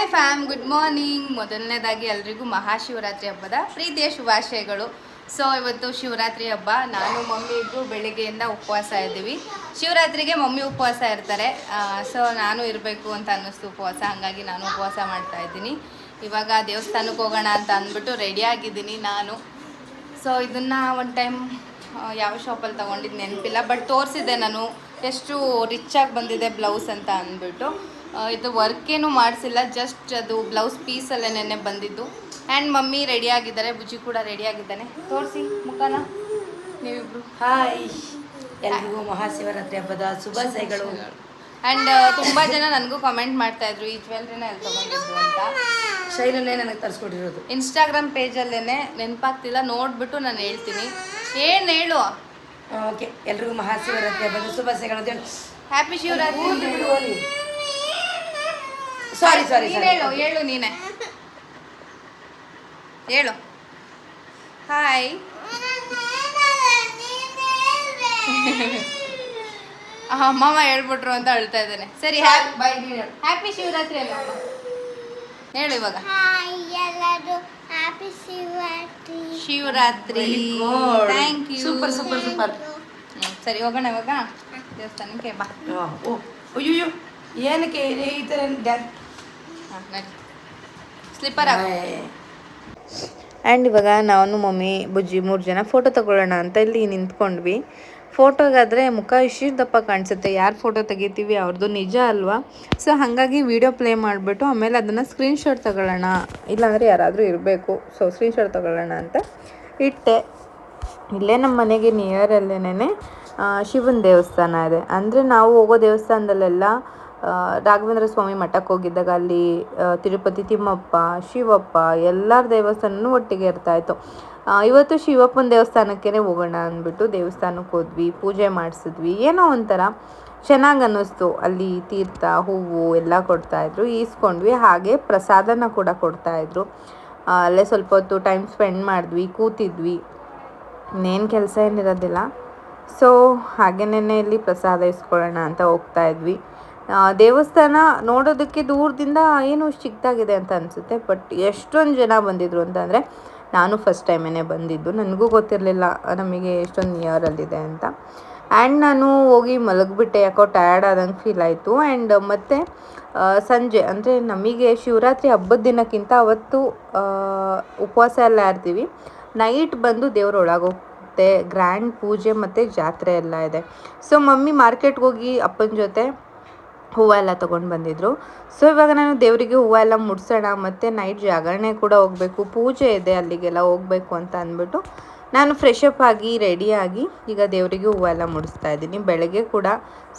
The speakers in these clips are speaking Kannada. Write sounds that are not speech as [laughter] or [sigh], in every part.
ಹಾಯ್ ಫ್ಯಾಮ್ ಗುಡ್ ಮಾರ್ನಿಂಗ್ ಮೊದಲನೇದಾಗಿ ಎಲ್ರಿಗೂ ಮಹಾಶಿವರಾತ್ರಿ ಹಬ್ಬದ ಪ್ರೀತಿಯ ಶುಭಾಶಯಗಳು. ಸೊ ಇವತ್ತು ಶಿವರಾತ್ರಿ ಹಬ್ಬ. ನಾನು, ಮಮ್ಮಿ ಇಬ್ಬರು ಬೆಳಿಗ್ಗೆಯಿಂದ ಉಪವಾಸ ಇದ್ದೀವಿ. ಶಿವರಾತ್ರಿಗೆ ಮಮ್ಮಿ ಉಪವಾಸ ಇರ್ತಾರೆ. ಸೊ ನಾನು ಇರಬೇಕು ಅಂತ ಅನ್ನಿಸ್ತು ಉಪವಾಸ. ಹಾಗಾಗಿ ನಾನು ಉಪವಾಸ ಮಾಡ್ತಾ ಇದ್ದೀನಿ. ಇವಾಗ ದೇವಸ್ಥಾನಕ್ಕೆ ಹೋಗೋಣ ಅಂತ ಅಂದ್ಬಿಟ್ಟು ರೆಡಿ ಆಗಿದ್ದೀನಿ ನಾನು. ಸೊ ಇದನ್ನು ಒಂದು ಟೈಮ್ ಯಾವ ಶಾಪಲ್ಲಿ ತೊಗೊಂಡಿದ್ದು ನೆನಪಿಲ್ಲ. ಬಟ್ ತೋರಿಸಿದ್ದೆ ನಾನು. ಎಷ್ಟು ರಿಚ್ಚಾಗಿ ಬಂದಿದೆ ಬ್ಲೌಸ್ ಅಂತ ಅಂದ್ಬಿಟ್ಟು. ಇದು ವರ್ಕೇನು ಮಾಡಿಸಿಲ್ಲ ಜಸ್ಟ್ ಅದು ಬ್ಲೌಸ್ ಪೀಸಲ್ಲೇ ನೆನ್ನೆ ಬಂದಿದ್ದು. ಆ್ಯಂಡ್ ಮಮ್ಮಿ ರೆಡಿ ಆಗಿದ್ದಾರೆ ಬುಜ್ಜಿ ಕೂಡ ರೆಡಿ ಆಗಿದ್ದಾನೆ. ತೋರಿಸಿ ಮುಖನ. ನೀವಿಬ್ರು. ಹಾಯ್ ಎಲ್ಲರಿಗೂ ಮಹಾಶಿವರಾತ್ರಿ ಹಬ್ಬದ ಶುಭಾಶಯಗಳು. ಆ್ಯಂಡ್ ತುಂಬ ಜನ ನನಗೂ ಕಮೆಂಟ್ ಮಾಡ್ತಾ ಇದ್ರು ಈ ಜ್ಯುವೆಲ್ರಿನ ಎಲ್ಲಿ ತೊಗೊಂಡಿದ್ರು ಅಂತ. ಶೈಲನೇ ನನಗೆ ತರಿಸ್ಕೊಟ್ಟಿರೋದು. ಇನ್ಸ್ಟಾಗ್ರಾಮ್ ಪೇಜಲ್ಲೇ ನೆನಪಾಗ್ತಿಲ್ಲ ನೋಡಿಬಿಟ್ಟು ನಾನು ಹೇಳ್ತೀನಿ. ಏನು ಹೇಳು? ಓಕೆ ಎಲ್ರಿಗೂ ಮಹಾಶಿವರಾತ್ರಿ ಹಬ್ಬದ ಶುಭಾಶಯಗಳು ಹ್ಯಾಪಿ ಶಿವರಾತ್ರಿ. ಸಾರಿ ಸಾರಿ ನೀನ್ ಹೇಳು ಹೇಳು ನೀನೆ. ಹೇಳು. ಹಾಯ್ ಅಮ್ಮಮ್ಮ ಹೇಳ್ಬಿಟ್ರು ಅಂತ ಅಳ್ತಾ ಇದ್ದಾನೆ. ಸರಿ ಹ್ಯಾಪಿ ಶಿವರಾತ್ರಿ ಅಲ್ಲ ಹೇಳು ಇವಾಗ. ಹಾಯ್ ಎಲ್ಲರೂ happy Shivaratri. Shivaratri. Thank you super super super ಸರಿ ಹೋಗೋಣ ಇವಾಗ. ದೇವಸ್ಥಾನಕ್ಕೆ ಬಾ. ಓ ಅಯ್ಯೋ ಏನಕ್ಕೆ ಈ- ಥರ ಡ್ಯಾನ್ ಸ್ಲಿಪ್ಪರ್ ಆ್ಯಂಡ್ ಇವಾಗ ನಾನು, ಮಮ್ಮಿ, ಬುಜ್ಜಿ ಮೂರು ಜನ ಫೋಟೋ ತಗೊಳ್ಳೋಣ ಅಂತ ಇಲ್ಲಿ ನಿಂತ್ಕೊಂಡ್ವಿ. ಫೋಟೋಗಾದರೆ ಮುಖ ಇಷ್ಟು ದಪ್ಪ ಕಾಣಿಸುತ್ತೆ. ಯಾರು ಫೋಟೋ ತೆಗಿತೀವಿ ಅವ್ರದ್ದು ನಿಜ ಅಲ್ವಾ? ಸೊ ಹಾಗಾಗಿ ವಿಡಿಯೋ ಪ್ಲೇ ಮಾಡಿಬಿಟ್ಟು ಆಮೇಲೆ ಅದನ್ನು ಸ್ಕ್ರೀನ್ಶಾಟ್ ತಗೊಳ್ಳೋಣ. ಇಲ್ಲಾಂದರೆ ಯಾರಾದರೂ ಇರಬೇಕು. ಸೊ ಸ್ಕ್ರೀನ್ಶಾಟ್ ತಗೊಳ್ಳೋಣ ಅಂತ ಇಟ್ಟೆ. ಇಲ್ಲೇ ನಮ್ಮ ಮನೆಗೆ ನಿಯರಲ್ಲೇನೆ ಶಿವನ ದೇವಸ್ಥಾನ ಇದೆ. ಅಂದರೆ ನಾವು ಹೋಗೋ ದೇವಸ್ಥಾನದಲ್ಲೆಲ್ಲ ರಾಘವೇಂದ್ರ ಸ್ವಾಮಿ ಮಠಕ್ಕೆ ಹೋಗಿದ್ದಾಗ ಅಲ್ಲಿ ತಿರುಪತಿ ತಿಮ್ಮಪ್ಪ ಶಿವಪ್ಪ ಎಲ್ಲರ ದೇವಸ್ಥಾನವೂ ಒಟ್ಟಿಗೆ ಇರ್ತಾ ಇತ್ತು ಇವತ್ತು ಶಿವಪ್ಪನ ದೇವಸ್ಥಾನಕ್ಕೇ ಹೋಗೋಣ ಅಂದ್ಬಿಟ್ಟು ದೇವಸ್ಥಾನಕ್ಕೆ ಹೋದ್ವಿ ಪೂಜೆ ಮಾಡಿಸಿದ್ವಿ. ಏನೋ ಒಂಥರ ಚೆನ್ನಾಗಿ ಅನ್ನಿಸ್ತು. ಅಲ್ಲಿ ತೀರ್ಥ ಹೂವು ಎಲ್ಲ ಕೊಡ್ತಾಯಿದ್ರು ಈಸ್ಕೊಂಡ್ವಿ. ಹಾಗೆ ಪ್ರಸಾದನ ಕೂಡ ಕೊಡ್ತಾಯಿದ್ರು. ಅಲ್ಲೇ ಸ್ವಲ್ಪ ಹೊತ್ತು ಟೈಮ್ ಸ್ಪೆಂಡ್ ಮಾಡಿದ್ವಿ ಕೂತಿದ್ವಿ. ಇನ್ನೇನು ಕೆಲಸ ಏನಿರೋದಿಲ್ಲ. ಸೊ ಹಾಗೇನೇ ಇಲ್ಲಿ ಪ್ರಸಾದ ಇಸ್ಕೊಳ್ಳೋಣ ಅಂತ ಹೋಗ್ತಾ ಇದ್ವಿ ಆ, ದೇವಸ್ಥಾನ ನೋಡೋದಕ್ಕೆ ದೂರದಿಂದ ಏನು ಚಿಕ್ಕದಾಗಿದೆ ಅಂತ ಅನಿಸುತ್ತೆ ಬಟ್ ಎಷ್ಟೊಂದು ಜನ ಬಂದಿದ್ರು ಅಂತಂದರೆ ನಾನು ಫಸ್ಟ್ ಟೈಮೇ ಬಂದಿದ್ದು, ನನಗೂ ಗೊತ್ತಿರಲಿಲ್ಲ ನಮಗೆ ಎಷ್ಟೊಂದು ನಿಯರಲ್ಲಿದೆ ಅಂತ. ಆ್ಯಂಡ್ ನಾನು ಹೋಗಿ ಮಲಗಿಬಿಟ್ಟೆ, ಯಾಕೋ ಟಯರ್ಡ್ ಆದಂಗೆ ಫೀಲ್ ಆಯಿತು. ಆ್ಯಂಡ್ ಮತ್ತು ಸಂಜೆ, ಅಂದರೆ ನಮಗೆ ಶಿವರಾತ್ರಿ ಹಬ್ಬದ ದಿನಕ್ಕಿಂತ ಅವತ್ತು ಉಪವಾಸ ಎಲ್ಲ ಇರ್ತೀವಿ. ನೈಟ್ ಬಂದು ದೇವ್ರ ಒಳಗೋಗುತ್ತೆ ಗ್ರ್ಯಾಂಡ್ ಪೂಜೆ ಮತ್ತು ಜಾತ್ರೆ ಎಲ್ಲ ಇದೆ. ಸೊ ಮಮ್ಮಿ ಮಾರ್ಕೆಟ್ಗೆ ಹೋಗಿ ಅಪ್ಪನ ಜೊತೆ ಹೂವು ಎಲ್ಲ ತೊಗೊಂಡು ಬಂದಿದ್ರು. ಸೊ ಇವಾಗ ನಾನು ದೇವರಿಗೆ ಹೂವು ಎಲ್ಲ ಮುಡ್ಸೋಣ, ಮತ್ತು ನೈಟ್ ಜಾಗರಣೆ ಕೂಡ ಹೋಗಬೇಕು, ಪೂಜೆ ಇದೆ ಅಲ್ಲಿಗೆಲ್ಲ ಹೋಗಬೇಕು ಅಂತ ಅಂದ್ಬಿಟ್ಟು ನಾನು ಫ್ರೆಶ್ ಅಪ್ ಆಗಿ ರೆಡಿಯಾಗಿ ಈಗ ದೇವರಿಗೆ ಹೂವು ಎಲ್ಲ ಮುಡಿಸ್ತಾ ಇದ್ದೀನಿ. ಬೆಳಗ್ಗೆ ಕೂಡ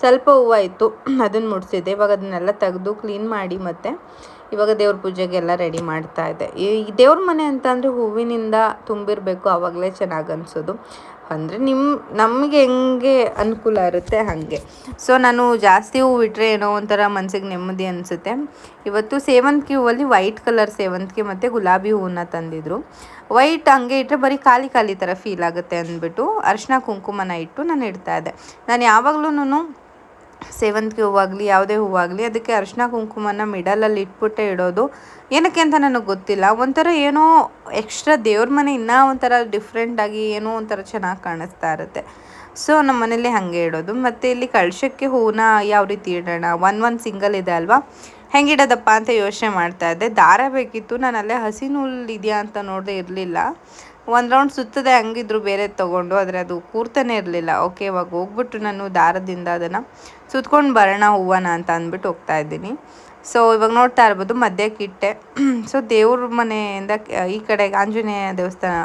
ಸ್ವಲ್ಪ ಹೂವು ಇತ್ತು, ಅದನ್ನು ಮುಡಿಸಿದ್ದೆ. ಇವಾಗ ಅದನ್ನೆಲ್ಲ ತೆಗೆದು ಕ್ಲೀನ್ ಮಾಡಿ ಮತ್ತು ಇವಾಗ ದೇವ್ರ ಪೂಜೆಗೆಲ್ಲ ರೆಡಿ ಮಾಡ್ತಾ ಇದೆ. ಈ ದೇವ್ರ ಮನೆ ಅಂತಂದರೆ ಹೂವಿನಿಂದ ತುಂಬಿರಬೇಕು ಆವಾಗಲೇ ಚೆನ್ನಾಗಿ ಅನಿಸೋದು. ಅಂದರೆ ನಿಮ್ಮ ನಮಗೆ ಹೆಂಗೆ ಅನುಕೂಲ ಇರುತ್ತೆ ಹಾಗೆ. ಸೊ ನಾನು ಜಾಸ್ತಿ ಹೂವು ಇಟ್ಟರೆ ಏನೋ ಒಂಥರ ಮನಸ್ಸಿಗೆ ನೆಮ್ಮದಿ ಅನಿಸುತ್ತೆ. ಇವತ್ತು ಸೇವಂತಿಗೆ ಹೂವಲ್ಲಿ ವೈಟ್ ಕಲರ್ ಸೇವಂತಿಗೆ ಮತ್ತು ಗುಲಾಬಿ ಹೂವನ್ನ ತಂದಿದ್ರು. ವೈಟ್ ಹಂಗೆ ಇಟ್ಟರೆ ಬರೀ ಖಾಲಿ ಖಾಲಿ ಥರ ಫೀಲ್ ಆಗುತ್ತೆ ಅಂದ್ಬಿಟ್ಟು ಅರಿಶಿನ ಕುಂಕುಮನ ಇಟ್ಟು ನಾನು ಇಡ್ತಾ ಇದ್ದೆ. ನಾನು ಯಾವಾಗಲೂ ಸೇವಂತಿಗೆ ಹೂವಾಗಲಿ, ಯಾವುದೇ ಹೂವಾಗಲಿ, ಅದಕ್ಕೆ ಅರಿಶಿನ ಕುಂಕುಮನ ಮಿಡಲಲ್ಲಿ ಇಟ್ಬಿಟ್ಟೆ ಇಡೋದು. ಏನಕ್ಕೆ ಅಂತ ನನಗೆ ಗೊತ್ತಿಲ್ಲ. ಒಂಥರ ಏನೋ ಎಕ್ಸ್ಟ್ರಾ ದೇವ್ರ ಮನೆ ಇನ್ನೂ ಒಂಥರ ಡಿಫ್ರೆಂಟಾಗಿ ಏನೋ ಒಂಥರ ಚೆನ್ನಾಗಿ ಕಾಣಿಸ್ತಾ ಇರುತ್ತೆ. ಸೊ ನಮ್ಮ ಮನೇಲಿ ಹಾಗೆ ಇಡೋದು. ಮತ್ತು ಇಲ್ಲಿ ಕಳಶಕ್ಕೆ ಹೂವನ್ನ ಯಾವ ರೀತಿ ಇಡೋಣ? ಒನ್ ಒನ್ ಸಿಂಗಲ್ ಇದೆ ಅಲ್ವಾ? ಹೆಂಗೆ ಇಡೋದಪ್ಪ ಅಂತ ಯೋಚನೆ ಮಾಡ್ತಾ ಇದ್ದೆ. ದಾರ ಬೇಕಿತ್ತು. ನಾನು ಅಲ್ಲೇ ಹಸಿ ನೂಲು ಇದೆಯಾ ಅಂತ ನೋಡದೆ ಇರಲಿಲ್ಲ. ಒಂದು ರೌಂಡ್ ಸುತ್ತದೆ, ಹಂಗಿದ್ರು ಬೇರೆ ತೊಗೊಂಡು, ಆದರೆ ಅದು ಕೂರ್ತಾನೆ ಇರಲಿಲ್ಲ. ಓಕೆ ಇವಾಗ ಹೋಗ್ಬಿಟ್ಟು ನಾನು ದಾರದಿಂದ ಅದನ್ನು ಸುತ್ಕೊಂಡು ಬರೋಣ ಹೂವನ ಅಂತ ಅಂದ್ಬಿಟ್ಟು ಹೋಗ್ತಾ ಇದ್ದೀನಿ. ಸೊ ಇವಾಗ ನೋಡ್ತಾ ಇರ್ಬೋದು, ಮಧ್ಯಕ್ಕೆ ಇಟ್ಟೆ. [clears throat] ಸೊ ದೇವ್ರ ಮನೆಯಿಂದ ಈ ಕಡೆ ಆಂಜನೇಯ ದೇವಸ್ಥಾನ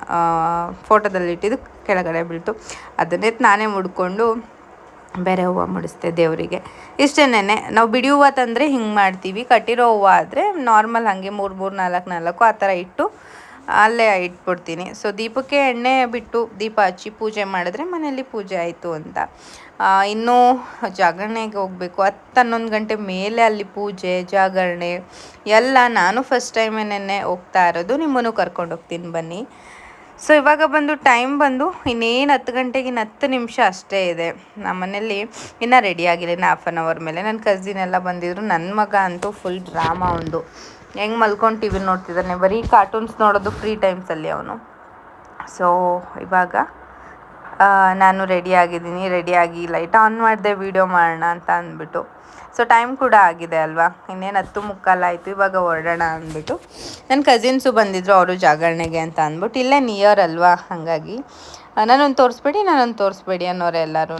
ಫೋಟೋದಲ್ಲಿ ಇಟ್ಟಿದ್ದು ಕೆಳಗಡೆ ಬೀಳ್ತು. ಅದನ್ನೇ ನಾನೇ ಮುಡ್ಕೊಂಡು ಬೇರೆ ಹೂವು ಮುಡಿಸ್ತೆ ದೇವರಿಗೆ. ಇಷ್ಟೇನೆ ನಾವು ಬಿಡಿ ಹೂವು ತಂದರೆ ಹಿಂಗೆ ಮಾಡ್ತೀವಿ, ಕಟ್ಟಿರೋ ಹೂವು ಆದರೆ ನಾರ್ಮಲ್ ಹಾಗೆ ಮೂರು ಮೂರು, ನಾಲ್ಕು ನಾಲ್ಕು ಆ ಥರ ಇಟ್ಟು ಅಲ್ಲೇ ಇಟ್ಬಿಡ್ತೀನಿ. ಸೊ ದೀಪಕ್ಕೆ ಎಣ್ಣೆ ಬಿಟ್ಟು ದೀಪ ಹಚ್ಚಿ ಪೂಜೆ ಮಾಡಿದ್ರೆ ಮನೆಯಲ್ಲಿ ಪೂಜೆ ಆಯಿತು ಅಂತ. ಇನ್ನೂ ಜಾಗರಣೆಗೆ ಹೋಗಬೇಕು. ಹತ್ತು ಹನ್ನೊಂದು ಗಂಟೆ ಮೇಲೆ ಅಲ್ಲಿ ಪೂಜೆ, ಜಾಗರಣೆ ಎಲ್ಲ ನಾನು ಫಸ್ಟ್ ಟೈಮೇನೆ ಹೋಗ್ತಾ ಇರೋದು. ನಿಮ್ಮನ್ನು ಕರ್ಕೊಂಡು ಹೋಗ್ತೀನಿ ಬನ್ನಿ. ಸೊ ಇವಾಗ ಬಂದು ಟೈಮ್ ಬಂದು ಇನ್ನೇನು ಹತ್ತು ಗಂಟೆಗೆ ಇನ್ನು ಹತ್ತು ನಿಮಿಷ ಅಷ್ಟೇ ಇದೆ. ನಮ್ಮ ಮನೇಲಿ ಇನ್ನೂ ರೆಡಿ ಆಗಿಲ್ಲ, ಇನ್ನು ಹಾಫ್ ಆನ್ ಅವರ್ ಮೇಲೆ. ನನ್ನ ಕಸಿನ್ ಎಲ್ಲ ಬಂದಿದ್ರು ನನ್ನ ಮಗ ಅಂತೂ ಫುಲ್ ಡ್ರಾಮಾ ಒಂದು ಹೆಂಗೆ ಮಲ್ಕೊಂಡು ಟಿ ವಿ ನೋಡ್ತಿದ್ದಾನೆ. ಬರೀ ಕಾರ್ಟೂನ್ಸ್ ನೋಡೋದು ಫ್ರೀ ಟೈಮ್ಸಲ್ಲಿ ಅವನು. ಸೊ ಇವಾಗ ನಾನು ರೆಡಿ ಆಗಿದ್ದೀನಿ ರೆಡಿಯಾಗಿ ಲೈಟ್ ಆನ್ ಮಾಡಿದೆ ವೀಡಿಯೋ ಮಾಡೋಣ ಅಂತ ಅಂದ್ಬಿಟ್ಟು. ಸೊ ಟೈಮ್ ಕೂಡ ಆಗಿದೆ ಅಲ್ವಾ? ಇನ್ನೇನು ಹತ್ತು ಮುಕ್ಕಾಲಾಯಿತು ಇವಾಗ ಹೊರಡೋಣ ಅಂದ್ಬಿಟ್ಟು. ನನ್ನ ಕಸಿನ್ಸು ಬಂದಿದ್ದರು ಅವರು ಜಾಗರಣೆಗೆ ಅಂತ ಅಂದ್ಬಿಟ್ಟು. ಇಲ್ಲೇ ನಿಯರ್ ಅಲ್ವಾ? ಹಾಗಾಗಿ. ನಾನೊಂದು ತೋರಿಸ್ಬೇಡಿ ನಾನೊಂದು ತೋರಿಸ್ಬೇಡಿ ಅನ್ನೋರು ಎಲ್ಲರೂ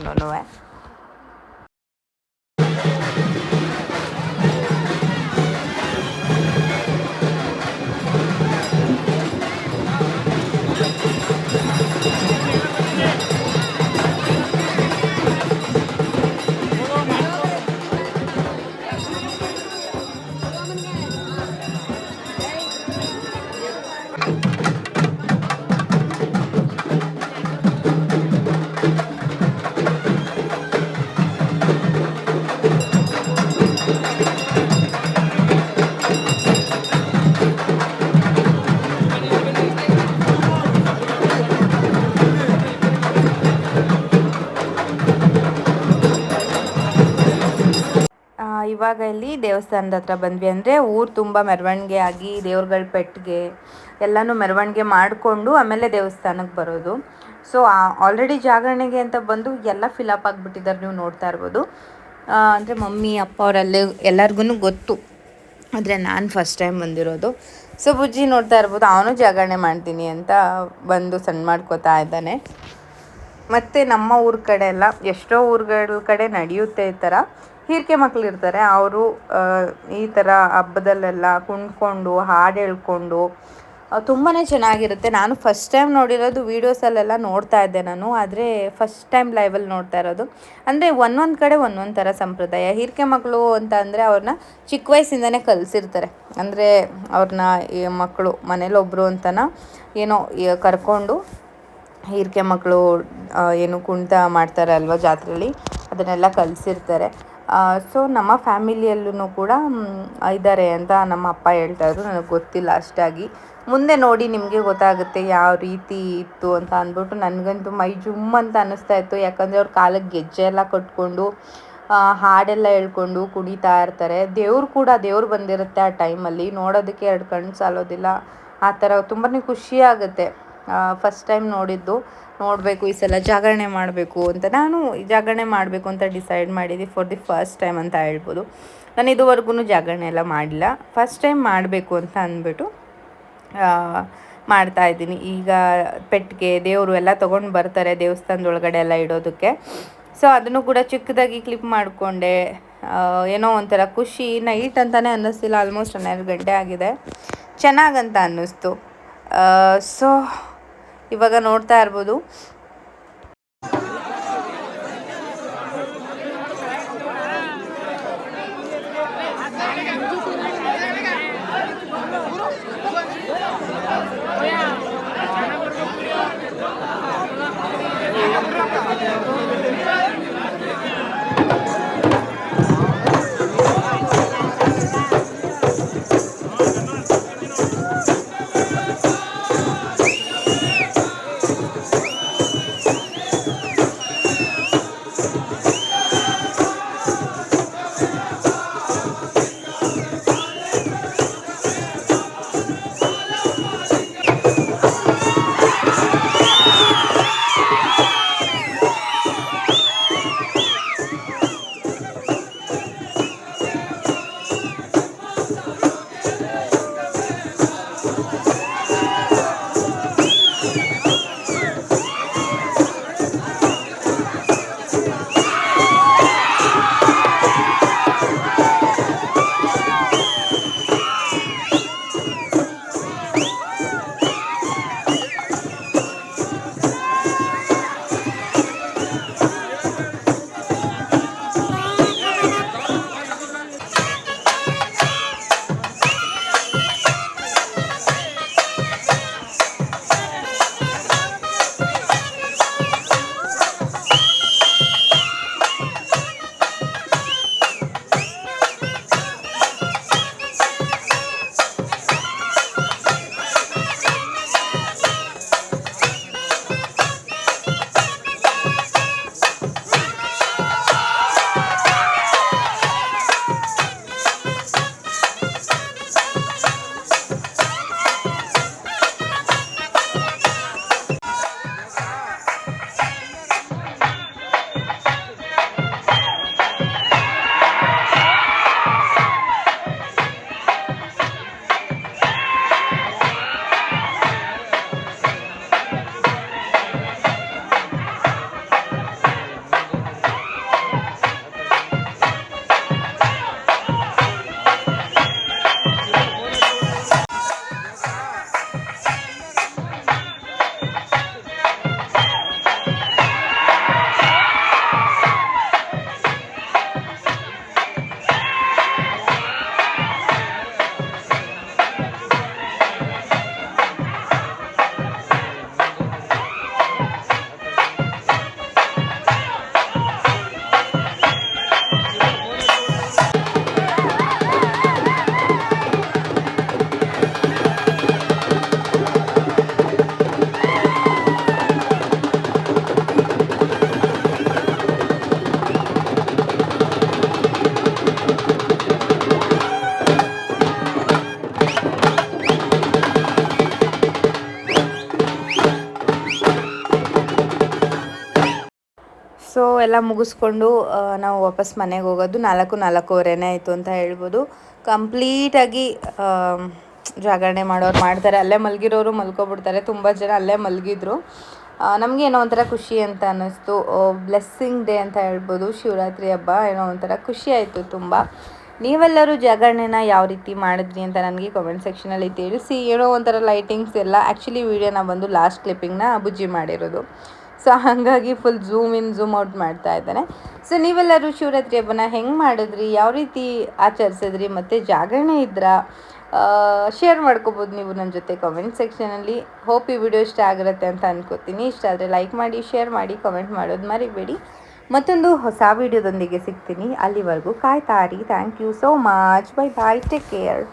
ಇವಾಗ ಇಲ್ಲಿ ದೇವಸ್ಥಾನದ ಹತ್ರ ಬಂದ್ವಿ ಅಂದರೆ ಊರು ತುಂಬ ಮೆರವಣಿಗೆ ಆಗಿ ದೇವ್ರಗಳ ಪೆಟ್ಟಿಗೆ ಎಲ್ಲನೂ ಮೆರವಣಿಗೆ ಮಾಡಿಕೊಂಡು ಆಮೇಲೆ ದೇವಸ್ಥಾನಕ್ಕೆ ಬರೋದು. ಸೊ ಆಲ್ರೆಡಿ ಜಾಗರಣೆಗೆ ಅಂತ ಬಂದು ಎಲ್ಲ ಫಿಲಪ್ ಆಗಿಬಿಟ್ಟಿದ್ದಾರೆ ನೀವು ನೋಡ್ತಾ ಇರ್ಬೋದು. ಅಂದರೆ ಮಮ್ಮಿ, ಅಪ್ಪ, ಅವರಲ್ಲಿ ಎಲ್ಲರಿಗೂ ಗೊತ್ತು. ಆದರೆ ನಾನು ಫಸ್ಟ್ ಟೈಮ್ ಬಂದಿರೋದು. ಸೊ ಬುಜ್ಜಿ ನೋಡ್ತಾ ಇರ್ಬೋದು, ಅವನು ಜಾಗರಣೆ ಮಾಡ್ತೀನಿ ಅಂತ ಬಂದು ಸಣ್ಣ ಮಾಡ್ಕೋತಾ ಇದ್ದಾನೆ. ಮತ್ತು ನಮ್ಮ ಊರ ಕಡೆ ಎಲ್ಲ ಎಷ್ಟೋ ಊರುಗಳ ಕಡೆ ನಡೆಯುತ್ತೆ ಈ ಥರ ಹೀರಿಕೆ ಮಕ್ಳು ಇರ್ತಾರೆ. ಅವರು ಈ ಥರ ಹಬ್ಬದಲ್ಲೆಲ್ಲ ಕುಣ್ಕೊಂಡು, ಹಾಡು ಹೇಳ್ಕೊಂಡು ತುಂಬಾ ಚೆನ್ನಾಗಿರುತ್ತೆ. ನಾನು ಫಸ್ಟ್ ಟೈಮ್ ನೋಡಿರೋದು ವೀಡಿಯೋಸಲ್ಲೆಲ್ಲ ನೋಡ್ತಾ ಇದ್ದೆ ನಾನು. ಆದರೆ ಫಸ್ಟ್ ಟೈಮ್ ಲೈವಲ್ಲಿ ನೋಡ್ತಾ ಇರೋದು. ಅಂದರೆ ಒಂದೊಂದು ಕಡೆ ಒಂದೊಂದು ಥರ ಸಂಪ್ರದಾಯ. ಹೀರಿಕೆ ಮಕ್ಕಳು ಅಂತ ಅಂದರೆ ಅವ್ರನ್ನ ಚಿಕ್ಕ ವಯಸ್ಸಿಂದನೇ ಕಲಿಸಿರ್ತಾರೆ. ಅಂದರೆ ಅವ್ರನ್ನ ಮಕ್ಕಳು ಮನೇಲಿ ಒಬ್ಬರು ಅಂತನ ಏನೋ ಕರ್ಕೊಂಡು ಹೀರಿಕೆ ಮಕ್ಕಳು ಏನು ಕುಣಿತ ಮಾಡ್ತಾರೆ ಅಲ್ವಾ ಜಾತ್ರೆಯಲ್ಲಿ ಅದನ್ನೆಲ್ಲ ಕಲಿಸಿರ್ತಾರೆ. ಸೊ ನಮ್ಮ ಫ್ಯಾಮಿಲಿಯಲ್ಲೂ ಕೂಡ ಇದ್ದಾರೆ ಅಂತ ನಮ್ಮ ಅಪ್ಪ ಹೇಳ್ತಾಯಿದ್ರು. ನನಗೆ ಗೊತ್ತಿಲ್ಲ ಅಷ್ಟಾಗಿ. ಮುಂದೆ ನೋಡಿ ನಿಮಗೆ ಗೊತ್ತಾಗುತ್ತೆ ಯಾವ ರೀತಿ ಇತ್ತು ಅಂತ ಅಂದ್ಬಿಟ್ಟು ನನಗಂತೂ ಮೈ ಜುಮ್ ಅಂತ ಅನ್ನಿಸ್ತಾ ಇತ್ತು ಯಾಕಂದರೆ ಅವ್ರ ಕಾಲಕ್ಕೆ ಗೆಜ್ಜೆ ಎಲ್ಲ ಕಟ್ಕೊಂಡು ಹಾಡೆಲ್ಲ ಹೇಳ್ಕೊಂಡು ಕುಣಿತಾ ಇರ್ತಾರೆ. ದೇವ್ರು ಕೂಡ ದೇವ್ರು ಬಂದಿರುತ್ತೆ ಆ ಟೈಮಲ್ಲಿ. ನೋಡೋದಕ್ಕೆ ಎರಡು ಕಣ್ಣು ಸಾಲೋದಿಲ್ಲ. ಆ ಥರ ತುಂಬಾ ಖುಷಿ ಆಗುತ್ತೆ. ಫಸ್ಟ್ ಟೈಮ್ ನೋಡಿದ್ದು. ನೋಡಬೇಕು, ಈ ಸಲ ಜಾಗರಣೆ ಮಾಡಬೇಕು ಅಂತ ನಾನು ಜಾಗರಣೆ ಮಾಡಬೇಕು ಅಂತ ಡಿಸೈಡ್ ಮಾಡಿದ್ದೆ ಫಾರ್ ದಿ ಫಸ್ಟ್ ಟೈಮ್ ಅಂತ ಹೇಳ್ಬೋದು. ನಾನು ಇದುವರೆಗೂ ಜಾಗರಣೆ ಎಲ್ಲ ಮಾಡಿಲ್ಲ. ಫಸ್ಟ್ ಟೈಮ್ ಮಾಡಬೇಕು ಅಂತ ಅಂದ್ಬಿಟ್ಟು ಮಾಡ್ತಾ ಇದ್ದೀನಿ. ಈಗ ಪೆಟ್ಟಿಗೆ ದೇವರು ಎಲ್ಲ ತೊಗೊಂಡು ಬರ್ತಾರೆ, ದೇವಸ್ಥಾನದೊಳಗಡೆ ಎಲ್ಲ ಇಡೋದಕ್ಕೆ. ಸೊ ಅದನ್ನು ಕೂಡ ಚಿಕ್ಕದಾಗಿ ಕ್ಲಿಪ್ ಮಾಡಿಕೊಂಡೆ. ಏನೋ ಒಂಥರ ಖುಷಿ ನೈಟ್ ಅಂತಲೇ ಅನ್ನಿಸ್ತಿಲ್ಲ ಆಲ್ಮೋಸ್ಟ್ ಹನ್ನೆರಡು ಗಂಟೆ ಆಗಿದೆ. ಚೆನ್ನಾಗಂತ ಅನ್ನಿಸ್ತು. ಸೊ ಇವಾಗ ನೋಡ್ತಾ ಇರ್ಬೋದು. ಎಲ್ಲ ಮುಗಿಸ್ಕೊಂಡು ನಾವು ವಾಪಸ್ ಮನೆಗೆ ಹೋಗೋದು. ನಾಲ್ಕು, ನಾಲ್ಕೂವರೆನೇ ಆಯಿತು ಅಂತ ಹೇಳ್ಬೋದು. ಕಂಪ್ಲೀಟಾಗಿ ಜಾಗರಣೆ ಮಾಡೋರು ಮಾಡ್ತಾರೆ. ಅಲ್ಲೇ ಮಲಗಿರೋರು ಮಲ್ಕೊಬಿಡ್ತಾರೆ. ತುಂಬ ಜನ ಅಲ್ಲೇ ಮಲಗಿದ್ರು. ನಮಗೆ ಏನೋ ಒಂಥರ ಖುಷಿ ಅಂತ ಅನ್ನಿಸ್ತು. ಬ್ಲೆಸ್ಸಿಂಗ್ ಡೇ ಅಂತ ಹೇಳ್ಬೋದು. ಶಿವರಾತ್ರಿ ಹಬ್ಬ ಏನೋ ಒಂಥರ ಖುಷಿ ಆಯಿತು ತುಂಬ. ನೀವೆಲ್ಲರೂ ಜಾಗರಣೆನ ಯಾವ ರೀತಿ ಮಾಡಿದ್ರಿ ಅಂತ ನನಗೆ ಕಾಮೆಂಟ್ ಸೆಕ್ಷನಲ್ಲಿ ತಿಳಿಸಿ. ಏನೋ ಒಂಥರ ಲೈಟಿಂಗ್ಸ್ ಎಲ್ಲ. ಆ್ಯಕ್ಚುಲಿ ವೀಡಿಯೋನ ಬಂದು ಲಾಸ್ಟ್ ಕ್ಲಿಪ್ಪಿಂಗ್ನ ಬುಜ್ಜಿ ಮಾಡಿರೋದು. ಸೊ ಹಾಗಾಗಿ full zoom in zoom out ಮಾಡ್ತಾ ಇದ್ದಾನೆ. ಸೊ ನೀವೆಲ್ಲರೂ ಶಿವರಾತ್ರಿ ಹಬ್ಬನ ಹೆಂಗೆ ಮಾಡಿದ್ರಿ? ಯಾವ ರೀತಿ ಆಚರಿಸಿದ್ರಿ? ಮತ್ತು ಜಾಗರಣೆ ಇದ್ರಾ? ಶೇರ್ ಮಾಡ್ಕೋಬೋದು ನೀವು ನನ್ನ ಜೊತೆ ಕಾಮೆಂಟ್ ಸೆಕ್ಷನಲ್ಲಿ ಹೋಪ್ ಈ ವಿಡಿಯೋ ಇಷ್ಟ ಆಗಿರುತ್ತೆ ಅಂತ ಅನ್ಕೋತೀನಿ. ಇಷ್ಟ ಆದರೆ ಲೈಕ್ ಮಾಡಿ ಶೇರ್ ಮಾಡಿ ಕಮೆಂಟ್ ಮಾಡೋದು ಮರಿಬೇಡಿ. ಮತ್ತೊಂದು ಹೊಸ ವಿಡಿಯೋದೊಂದಿಗೆ ಸಿಗ್ತೀನಿ. ಅಲ್ಲಿವರೆಗೂ ಕಾಯ್ತಾರಿ thank you so much bye bye take care